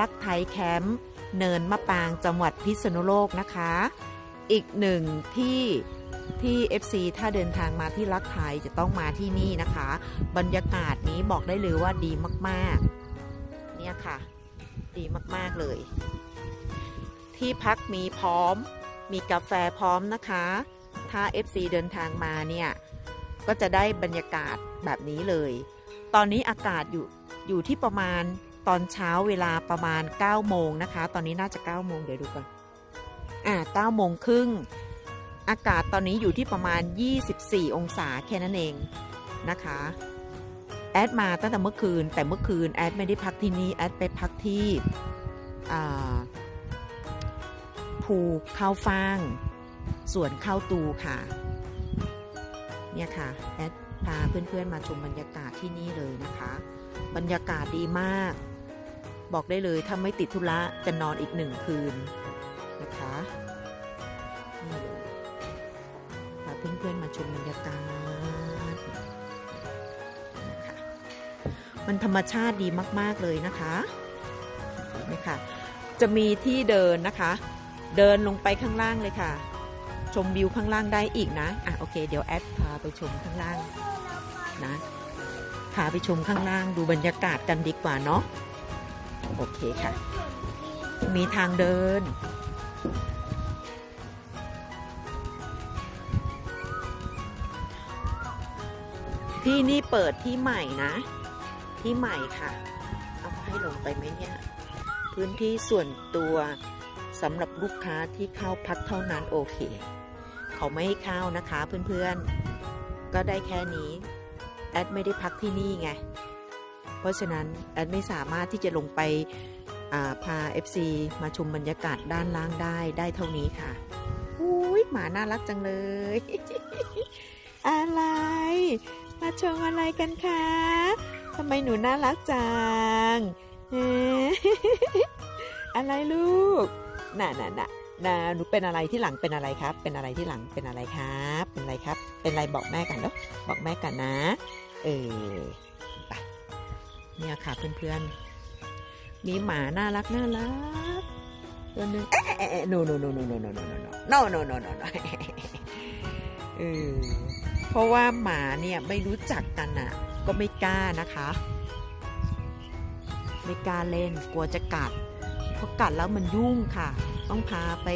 ลักไทยแคมป์เนินมะปางจังหวัดพิษณุโลกนะคะ อีกหนึ่งที่ที่ FC ถ้าเดินทางมาที่ลักไทยจะต้องมาที่นี่นะคะ บรรยากาศนี้บอกได้เลยว่าดีมากๆ เนี่ยค่ะ ดีมากๆเลย ที่พักมีพร้อม มีกาแฟพร้อมนะคะ ถ้า FC เดินทางมาเนี่ย ก็จะได้บรรยากาศแบบนี้เลย ตอนนี้อากาศอยู่อยู่ที่ประมาณ ตอนเช้าเวลาประมาณ 9 โมงนะคะ ตอนนี้น่าจะ 9 โมงเดี๋ยวดูก่อน อ่า9โมงครึ่ง อากาศตอนนี้อยู่ที่ประมาณ 24 องศาแค่นั้นเองนะคะ แอดมาตั้งแต่เมื่อคืน แต่เมื่อคืนแอดไม่ได้พักที่นี่ แอดไปพักที่ภูข้าวฟ่างสวนข้าวตูค่ะ เนี่ยค่ะ แอดพาเพื่อนๆมาชมบรรยากาศที่นี่เลยนะคะ บรรยากาศดีมาก บอกได้เลยถ้าไม่ติดธุระจะนอนอีกหนึ่งคืนนะคะพาเพื่อนๆมาชมบรรยากาศนะคะมันธรรมชาติดีมาก ๆ เลยนะคะนี่ค่ะ จะมีที่เดินนะคะ เดินลงไปข้างล่างเลยค่ะ ชมวิวข้างล่างได้อีกนะอะโอเค เดี๋ยวแอดพาไปชมข้างล่างนะพาไปชมข้างล่างดูบรรยากาศกันดีกว่าเนาะ โอเคค่ะ มีทางเดิน ที่นี่เปิดที่ใหม่นะ ที่ใหม่ค่ะ เอาให้ลงไปไหมเนี่ย พื้นที่ส่วนตัวสำหรับลูกค้าที่เข้าพักเท่านั้นโอเค เขาไม่ให้เข้านะคะเพื่อนๆ ก็ได้แค่นี้ แอดไม่ได้พักที่นี่ไง เพราะฉะนั้นแอดไม่สามารถที่จะลงไปาพา FC มาชมบรรยากาศด้านล่างได้ได้เท่านี้ค่ะอุ้ยหมาน่ารักจังเลย อะไร มาชมอะไรกันคะทำไมหนูน่ารักจังอะไรลูก น่ะน่ะน่ะน่ะหนูเป็นอะไรที่หลังเป็นอะไรครับ เป็นอะไรที่หลังเป็นอะไรครับ เป็นอะไรครับ เป็นอะไรบอกแม่กันเนาะบอกแม่กันนะ เออ เนี่ยค่ะเพื่อนๆ มีหมาน่ารักน่ารักตัวนึงเอ๊ะเอ๊ะเอ๊ะ no no no no no no no no no no no no no เออเพราะว่าหมาเนี่ยไม่รู้จักกันอะ ก็ไม่กล้านะคะ ไม่กล้าเล่นกลัวจะกัดเพราะกัดแล้วมันยุ่งค่ะ ต้องพาไป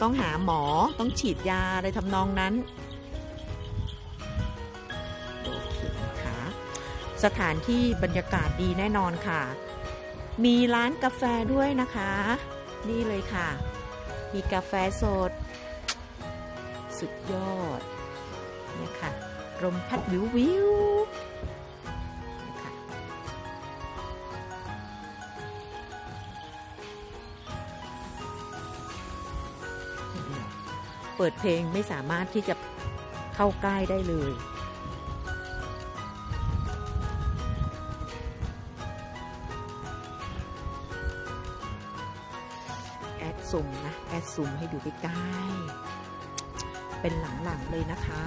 ต้องหาหมอ ต้องฉีดยาอะไรทำนองนั้น สถานที่บรรยากาศดีแน่นอนค่ะ มีร้านกาแฟด้วยนะคะ นี่เลยค่ะ มีกาแฟสด สุดยอดเนี่ยค่ะลมพัดวิววิวเนี่ยค่ะเปิดเพลงไม่สามารถที่จะเข้าใกล้ได้เลย อดซูมนะ แอดซูมให้ดูใกล้ๆ เป็นหลังๆเลยนะคะ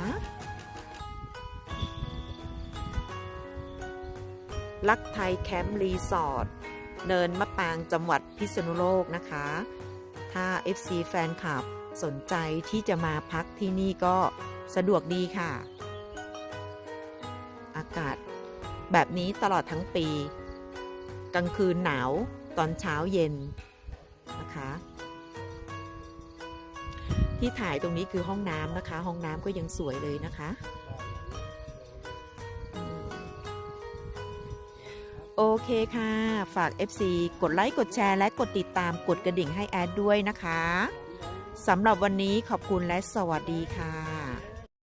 ลักไทยแคมป์รีสอร์ท เนินมะปางจังหวัดพิษณุโลกนะคะ ถ้า FC แฟนคลับสนใจที่จะมาพักที่นี่ก็สะดวกดีค่ะ อากาศแบบนี้ตลอดทั้งปี กลางคืนหนาวตอนเช้าเย็นนะคะ ที่ถ่ายตรงนี้คือห้องน้ำนะคะ ห้องน้ำก็ยังสวยเลยนะคะ โอเคค่ะ ฝาก FC กดไลค์ กดแชร์ และกดติดตามกดกระดิ่งให้แอดด้วยนะคะสำหรับวันนี้ขอบคุณและสวัสดีค่ะ